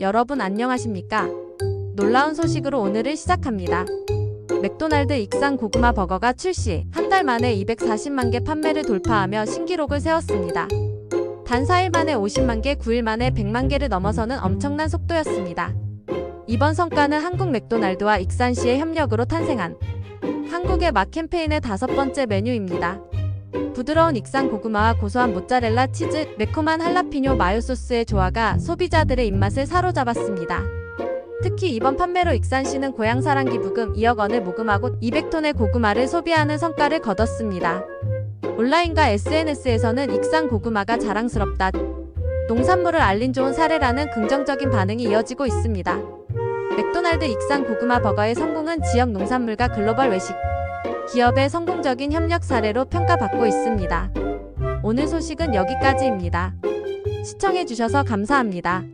여러분 안녕하십니까? 놀라운 소식으로 오늘을 시작합니다. 맥도날드 익산 고구마 버거가 출시, 한 달 만에 240만 개 판매를 돌파하며 신기록을 세웠습니다. 단 4일 만에 50만 개, 9일 만에 100만 개를 넘어서는 엄청난 속도였습니다. 이번 성과는 한국 맥도날드와 익산시의 협력으로 탄생한 한국의 맛 캠페인의 다섯 번째 메뉴입니다. 부드러운 익산 고구마와 고소한 모짜렐라 치즈, 매콤한 할라피뇨 마요 소스의 조화가 소비자들의 입맛을 사로잡았습니다. 특히 이번 판매로 익산시는 고향사랑 기 부금 2억 원을 모금하고 200톤의 고구마를 소비하는 성과를 거뒀습니다. 온라인과 SNS에서는 익산 고구마가 자랑스럽다. 농산물을 알린 좋은 사례라는 긍정적인 반응이 이어지고 있습니다. 맥도날드 익산 고구마 버거의 성공은 지역 농산물과 글로벌 외식 기업의 성공적인 협력 사례로 평가받고 있습니다. 오늘 소식은 여기까지입니다. 시청해주셔서 감사합니다.